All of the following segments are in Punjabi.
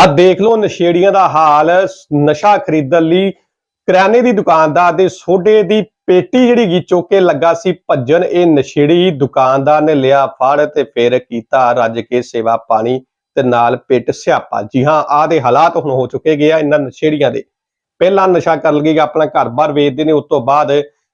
ਆ ਦੇਖ ਲਓ ਨਸ਼ੇੜੀਆਂ ਦਾ ਹਾਲ, ਨਸ਼ਾ ਖਰੀਦਣ ਲਈ ਕਰਿਆਨੇ ਦੀ ਦੁਕਾਨਦਾਰ ਦੇ ਸੋਡੇ ਦੀ ਪੇਟੀ ਜਿਹੜੀ ਗੀ ਚੁੱਕ ਲੱਗਾ ਸੀ ਭੱਜਣ, ਇਹ ਨਸ਼ੇੜੀ ਦੁਕਾਨਦਾਰ ਨੇ ਲਿਆ ਫੜ ਤੇ ਫਿਰ ਕੀਤਾ ਰੱਜ ਕੇ ਸੇਵਾ ਪਾਣੀ ਤੇ ਨਾਲ ਪਿੱਟ ਸਿਆਪਾ। ਜੀ ਹਾਂ, ਆਹ ਦੇ ਹਾਲਾਤ ਹੁਣ ਹੋ ਚੁੱਕੇ ਗਿਆ ਇਹਨਾਂ ਨਸ਼ੇੜੀਆਂ ਦੇ। ਪਹਿਲਾਂ ਨਸ਼ਾ ਕਰ ਲਗੇ ਆਪਣਾ ਘਰ-ਬਾਰ ਵੇਚਦੇ ਨੇ, ਉਸ ਤੋਂ ਬਾਅਦ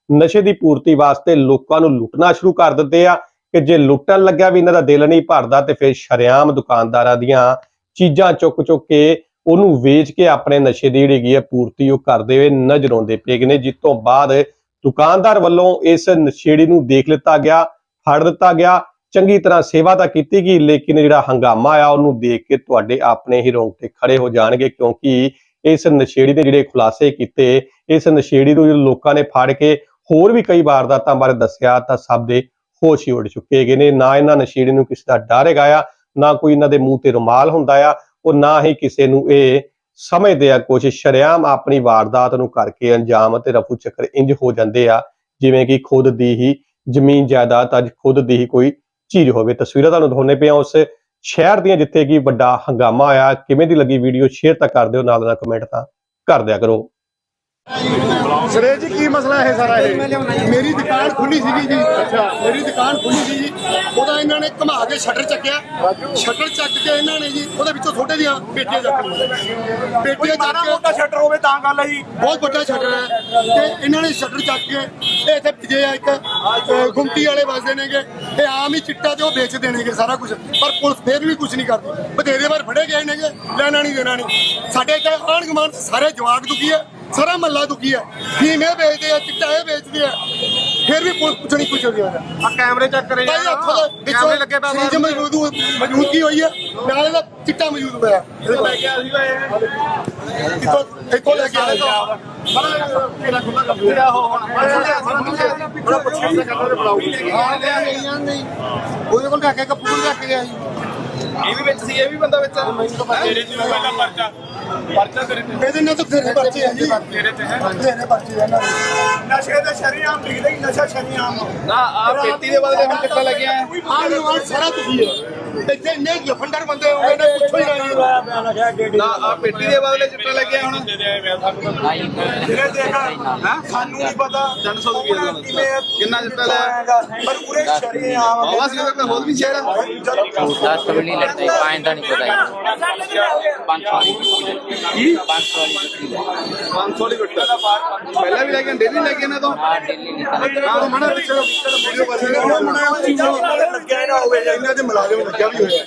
ਨਸ਼ੇ ਦੀ ਪੂਰਤੀ ਵਾਸਤੇ ਲੋਕਾਂ ਨੂੰ ਲੁੱਟਣਾ ਸ਼ੁਰੂ ਕਰ ਦਿੰਦੇ ਆ ਕਿ ਜੇ ਲੁੱਟਣ ਲੱਗਿਆ ਵੀ ਇਹਨਾਂ ਦਾ ਦਿਲ ਨਹੀਂ ਭਰਦਾ ਤੇ ਫਿਰ ਸ਼ਰੇਆਮ ਦੁਕਾਨਦਾਰਾਂ ਦੀਆਂ ਚੀਜ਼ਾਂ ਚੁੱਕ ਚੁੱਕ ਕੇ ਉਹਨੂੰ ਵੇਚ ਕੇ ਆਪਣੇ ਨਸ਼ੇ ਦੀ ਜਿਹੜੀ ਹੈਗੀ ਹੈ ਪੂਰਤੀ ਉਹ ਕਰਦੇ ਹੋਏ ਨਜ਼ਰ ਆਉਂਦੇ ਪਏ ਨੇ। ਜਿਸ ਤੋਂ ਬਾਅਦ ਦੁਕਾਨਦਾਰ ਵੱਲੋਂ ਇਸ ਨਸ਼ੇੜੀ ਨੂੰ ਦੇਖ ਲਿੱਤਾ ਗਿਆ, ਫੜ ਦਿੱਤਾ ਗਿਆ, ਚੰਗੀ ਤਰ੍ਹਾਂ ਸੇਵਾ ਤਾਂ ਕੀਤੀ ਗਈ, ਲੇਕਿਨ ਜਿਹੜਾ ਹੰਗਾਮਾ ਆ ਉਹਨੂੰ ਦੇਖ ਕੇ ਤੁਹਾਡੇ ਆਪਣੇ ਹੀ ਰੋਂਗਟੇ ਖੜੇ ਹੋ ਜਾਣਗੇ ਕਿਉਂਕਿ ਇਸ ਨਸ਼ੇੜੀ ਨੇ ਜਿਹੜੇ ਖੁਲਾਸੇ ਕੀਤੇ, ਇਸ ਨਸ਼ੇੜੀ ਨੂੰ ਜਦੋਂ ਲੋਕਾਂ ਨੇ ਫੜ ਕੇ ਹੋਰ ਵੀ ਕਈ ਵਾਰਦਾਤਾਂ ਬਾਰੇ ਦੱਸਿਆ ਤਾਂ ਸਭ ਦੇ ਹੋਸ਼ ਹੀ ਉੱਡ ਚੁੱਕੇ ਗਏ ਨੇ। ਨਾ ਇਹਨਾਂ ਨਸ਼ੇੜੀ ਨੂੰ ਕਿਸੇ ਦਾ ਡਰ ਹੈਗਾ ਆ ਨਾ ਕੋਈ ਇਹਨਾਂ ਦੇ ਮੂੰਹ ਤੇ ਰੁਮਾਲ ਹੁੰਦਾ ਆ, ਉਹ ਨਾ ਹੀ ਕਿਸੇ ਨੂੰ ਇਹ ਸਮਝਦੇ ਆ ਕੁਛ ਸ਼ਰੇਆਮ ਆਪਣੀ ਵਾਰਦਾਤ ਨੂੰ ਕਰਕੇ ਅੰਜਾਮ ਅਤੇ ਰਫੂ ਚੱਕਰ ਇੰਜ ਹੋ ਜਾਂਦੇ ਆ, ਜਿਵੇਂ ਕਿ ਖੁਦ ਦੀ ਹੀ ਜ਼ਮੀਨ ਜਾਇਦਾਦ, ਅੱਜ ਖੁਦ ਦੀ ਹੀ ਕੋਈ ਚੀਜ਼ ਹੋਵੇ। ਤਸਵੀਰਾਂ ਤੁਹਾਨੂੰ ਦਿਖਾਉਣੇ ਪਿਆ ਉਸ ਸ਼ਹਿਰ ਦੀਆਂ, ਜਿੱਥੇ ਕਿ ਵੱਡਾ ਹੰਗਾਮਾ ਆਇਆ। ਕਿਵੇਂ ਦੀ ਲੱਗੀ ਵੀਡੀਓ? ਸ਼ੇਅਰ ਤਾਂ ਕਰ ਦਿਓ ਨਾਲ ਨਾਲ ਕਮੈਂਟ ਤਾਂ ਕਰ ਦਿਆ ਕਰੋ। ਸੁਰੇਸ਼ ਜੀ ਕੀ ਮਸਲਾ ਹੈ ਸਾਰਾ ਇਹ? ਮੇਰੀ ਦੁਕਾਨ ਖੁੱਲੀ ਸੀਗੀ ਜੀ। ਅੱਛਾ ਮੇਰੀ ਦੁਕਾਨ ਖੁੱਲੀ ਸੀ ਜੀ। ਉਹਦਾ ਇਹਨਾਂ ਨੇ ਘੁਮਾ ਕੇ ਸ਼ਟਰ ਚੱਕਿਆ। ਸ਼ਟਰ ਚੱਕ ਕੇ ਇਹਨਾਂ ਨੇ ਜੀ ਉਹਦੇ ਵਿੱਚੋਂ ਛੋਟੇ ਦੀਆਂ ਪੇਟੀਆਂ ਚੱਕ ਲਈਆਂ। ਪੇਟੀਆਂ ਚੱਕ ਕੇ ਮੋਟਾ ਸ਼ਟਰ ਹੋਵੇ ਤਾਂ ਗੱਲ ਹੈ ਜੀ। ਬਹੁਤ ਵੱਡਾ ਸ਼ਟਰ ਹੈ। ਤੇ ਇਹਨਾਂ ਨੇ ਸ਼ਟਰ ਚੱਕ ਕੇ ਇਹ ਇੱਥੇ ਭਿਜੇ ਆ ਇੱਕ ਗੁੰਮਟੀ ਵਾਲੇ ਵਸਦੇ ਨੇਗੇ। ਇਹ ਆਮ ਹੀ ਚਿੱਟਾ ਤੇ ਉਹ ਵੇਚਦੇ ਨੇਗੇ ਸਾਰਾ ਕੁਝ ਪਰ ਪੁਲਿਸ ਫੇਰ ਵੀ ਕੁਝ ਨਹੀਂ ਕਰਦੀ। ਬਥੇਰੇ ਵਾਰ ਫੜੇ ਗਏ ਨੇਗੇ ਲੈਣਾ ਨਹੀਂ ਦੇਣਾ ਨਹੀਂ। ਸਾਡੇ ਇੱਥੇ ਆਣ ਗਮਾਨ ਸਾਰੇ ਜਵਾਕ ਦੁਖੀ ਹੈ। ਸਾਰਾ ਮਹੱਲਾ ਦੁਖੀ ਹੈ। ਫੀਮ ਇਹ ਵੇਚਦੇ ਆ ਚਿੱਟਾ ਇਹ ਵੇਚਦੇ ਆ। ਫਿਰ ਵੀ ਪੁਲਿਸ ਕੁਝ ਨਹੀਂ ਪੁੱਛਦੀ ਆ ਆ ਕੈਮਰੇ ਚੈੱਕ ਕਰੇ ਭਾਈ ਹੱਥੋਂ ਦੇ ਵਿੱਚੋਂ ਕੈਮਰੇ ਲੱਗੇ ਪਏ ਸੀਜ ਮੌਜੂਦ ਮੌਜੂਦ ਕੀ ਹੋਈ ਹੈ? ਨਾਲੇ ਦਾ ਚਿੱਟਾ ਮੌਜੂਦ ਹੋਇਆ। ਇਹਦੇ। ਲੈ ਕੇ ਆ ਸੀਗਾ ਇਹ ਇੱਥੋਂ ਇੱਥੋਂ ਲੈ ਕੇ ਆਇਆ ਕਿਹੜਾ ਖੁੱਲਾ ਕਰ ਦਿਆ ਹੋ ਹੁਣ ਬੜਾ ਪੁੱਛਿਆ ਕਲਰ ਬਣਾਉਗੀ ਉਹਦੇ ਕੋਲ ਰੱਖ ਕੇ ਕੱਪੂ ਰੱਖ ਗਿਆ ਸੀ। ਇਹ ਵੀ ਵਿੱਚ ਸੀ ਇਹ ਵੀ ਬੰਦਾ ਵਿੱਚ ਤੇਰੇ ਚ ਪਹਿਲਾਂ ਪਰਚਾ। ਪਰਚਾ ਤੇਰੇ ਤੇ। ਇਹਦੇ ਨਾਲ ਤਾਂ ਤੇਰੇ ਬੱਚੇ ਆ ਜੀ। ਤੇਰੇ ਤੇ ਹੈ। ਤੇਰੇ ਆ ਇਹਨਾਂ ਦੇ। ਨਸ਼ੇ ਦਾ ਸ਼ਰੀਆਮ ਲਿਖਦੇ ਹੀ ਨਸ਼ਾ ਸ਼ਰੀਆਮ ਨਾ ਆ ਪੇਟੀ ਦੇ ਬਦਲੇ ਹੁਣ ਕਿੱਥੇ ਲੱਗਿਆ। ਆਹ ਨਿਵਾਨ ਸਾਰਾ ਤੁਕੀ ਹੈ ਇੱਥੇ ਇੰਨੇ ਲਫੰਡਰ ਬੰਦੇ ਹੋ ਗਏ ਨੇ। ਲਾਇਆ ਪਿਆ ਨਸ਼ਾ ਡੇਡੀ ਨਾ ਆ ਪੇਟੀ ਦੇ ਬਦਲੇ ਚਿੱਟਾ ਲੱਗਿਆ ਹੁਣ। ਜਿਹੜੇ ਦੇਖਾ ਸਾਨੂੰ ਨਹੀਂ ਪਤਾ। 300 ਰੁਪਏ ਦਾ ਕਿੰਨਾ ਚਿੱਟਾ ਲਾਇਆ ਪਰ ਪੂਰੇ ਸ਼ਰੀਰ ਆਮ ਆਵਾਜ਼ ਨਹੀਂ ਕਰਦਾ ਹੋਰ ਵੀ ਸ਼ਹਿਰ ਦਸ ਮਿੰਟ ਨਹੀਂ ਲੱਗਦਾ ਪਾਇਨ ਦਾ ਨਹੀਂ ਪਤਾ 500 ਵਾਲੀ ਕੀ? 500 ਵਾਲੀ ਗੱਡੀ 500 ਵਾਲੀ ਗੱਡੀ ਪਹਿਲਾਂ ਵੀ ਲੈ ਕੇ ਡੇਲੀ ਲੈ ਕੇ ਨਾ ਤੋਂ? ਹਾਂ ਡੇਲੀ ਨਹੀਂ ਨਾ ਤੋਂ ਮਣਾ ਚਲੋ ਵੀਡੀਓ ਕਰ ਲੈਣਾ ਲੱਗਿਆ ਨਾ ਹੋਵੇ ਇਹਨਾਂ ਦੇ ਮੁਲਾਜ਼ਮ ਲੱਗਿਆ ਵੀ ਹੋਇਆ।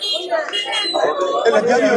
ਇਹ ਲੱਗਿਆ ਵੀ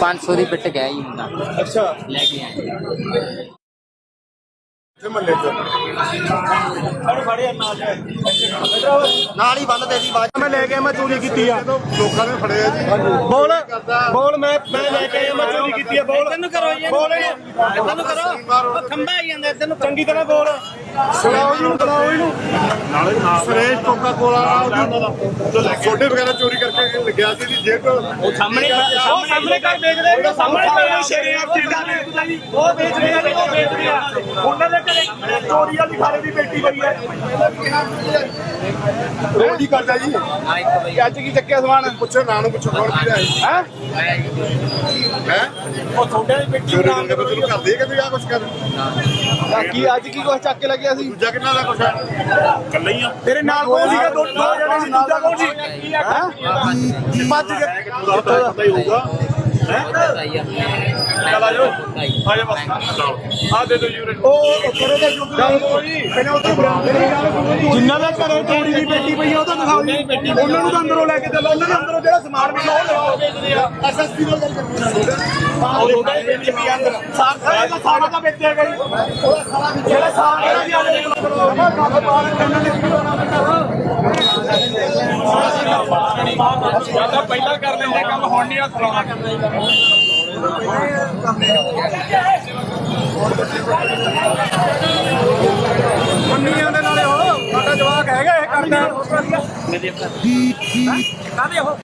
ਪੰਜ ਸੌ ਦੀ ਪਿੱਟ ਗਿਆ ਜੀ ਮੁੰਡਾ। ਅੱਛਾ। ਲੈ ਕੇ ਆਏ ਇੱਥੇ ਮੱਲੇ ਚ? ਅਰੇ ਫੜੇ ਨਾਲ ਨਾਲ ਹੀ ਬੰਦ ਦੇ ਦੀ ਬਾਅਦ ਮੈਂ ਲੈ ਕੇ ਮੈਂ ਚੋਰੀ ਕੀਤੀ ਆ। ਲੋਕਾਂ ਨੇ ਫੜਿਆ ਜੀ। ਬੋਲ ਬੋਲ ਮੈਂ ਮੈਂ ਲੈ ਕੇ ਆਇਆ ਮੈਂ ਚੋਰੀ ਕੀਤੀ ਆ ਬੋਲ। ਤੈਨੂੰ ਕਰੋ ਜੀ ਬੋਲ ਤੈਨੂੰ ਕਰੋ। ਖੰਭਾ ਆਈ ਜਾਂਦਾ ਤੈਨੂੰ ਚੰਗੀ ਤਰ੍ਹਾਂ ਬੋਲ। ਸੁਣਾਓ ਇਹਨੂੰ ਬੁਲਾਓ ਇਹਨੂੰ। ਸੁਰੇਸ਼ ਕੋਕਾ ਕੋਲਾ ਉਹਦੀ ਛੋਟੇ ਵਗੈਰਾ ਚੋਰੀ ਕਰਕੇ ਲੱਗਿਆ ਸੀ ਜੀ ਜੇਬ ਉਹ ਸਾਹਮਣੇ ਉਹ ਸਾਹਮਣੇ ਘਰ ਵੇਚਦੇ ਨੇ ਸਾਹਮਣੇ ਘਰ ਸ਼ੇਰੇ ਆ। ਚਿੰਦਾ ਵੇਚਦਾ ਜੀ ਉਹ ਵੇਚਦੇ ਆ ਜੀ, ਉਹ ਵੇਚਦੇ ਆ। ਉਹਨਾਂ ਦੇ ਘਰੇ ਚੋਰੀ ਵਾਲੀ ਖਾਰੇ ਦੀ ਬੇਟੀ ਪਈ ਹੈ। ਰੋਜ਼ ਹੀ ਕਰਦਾ ਜੀ? ਅੱਜ ਕੀ ਚੱਕਿਆ ਸਮਾਨ? ਪੁੱਛੋ ਨਾਂ ਨੂੰ ਪੁੱਛੋ ਕੌਣ ਕਿਹਦਾ ਹੈ ਹੈ? ਹੈ ਉਹ ਤੁਹਾਡੇ ਦੀ ਮਿੱਟੀ ਚੋਰੀ ਨਾਲ ਕਦੇ ਤੈਨੂੰ ਕਰਦੇ ਕਿ ਤੂੰ ਆ ਕੁਛ ਕਰ ਆ ਕੀ ਅੱਜ ਕੀ ਕੁਛ ਚੱਕ ਕੇ ਲੱਗਿਆ ਸੀ ਦੂਜਾ ਕਿੰਨਾ ਦਾ ਕੁਛ ਹੈ ਕੱਲਾ ਹੀ ਆ ਤੇਰੇ ਨਾਲ ਕੋਲ ਸੀਗਾ ਦੋ ਦੋ ਜਣੇ ਸੀ ਦੂਜਾ ਕੌਣ ਸੀ ਹੈ ਮੱਝ ਕੇ ਤੂੰ ਦਾ ਹੀ ਹੋਊਗਾ ਚਲ ਆ ਜਾਓ। ਆ ਜਾ ਬਸ। ਆ ਦੇ ਦੋ ਯੂਨਿਟ ਉਹ ਕਰੇ ਦਾ ਜੁਗ ਪਹਿਲਾਂ ਉਧਰ ਜੀ ਜਿੰਨਾ ਦਾ ਘਰੇ ਚੋਰੀ ਦੀ ਬੇਟੀ ਪਈ ਆ ਉਹ ਤਾਂ ਦਿਖਾਓ ਜੀ ਉਹਨਾਂ ਨੂੰ ਤਾਂ ਅੰਦਰੋਂ ਲੈ ਕੇ ਚੱਲੋ। ਉਹਨਾਂ ਦੇ ਅੰਦਰੋਂ ਜਿਹੜਾ ਸਮਾਨ ਵੀ ਉਹ ਲਿਆਓ ਆ। ਐਸਐਸਪੀ ਨਾਲ ਗੱਲ ਕਰਨੀ ਉਹ ਲੋਕਾਂ ਦੀ ਬੇਟੀ ਪਈ ਆ ਅੰਦਰ। ਸਾਰਾ ਦਾ ਸਾਰਾ ਦਾ ਵੇਚਿਆ ਗਈ ਜਿਹੜਾ ਸਾਰਾ ਦੀ ਆਲੇ ਕੋਲ ਕੰਮ ਬਾਹਰ ਇਹਨਾਂ ਨੇ ਕੀ ਹੋਣਾ ਜ਼ਿਆਦਾ ਪਹਿਲਾਂ ਕਰ ਲੈਂਦੇ ਕੰਮ ਹੁਣ ਨਹੀਂ ਹੱਥ ਲਾਉਣਾ। ਮੰਨੀ ਜਾਂਦੇ ਨਾਲੇ ਉਹ ਸਾਡਾ ਜਵਾਕ ਹੈਗਾ ਇਹ ਕਰਦਾ। ਕਾਹਦੇ ਉਹ?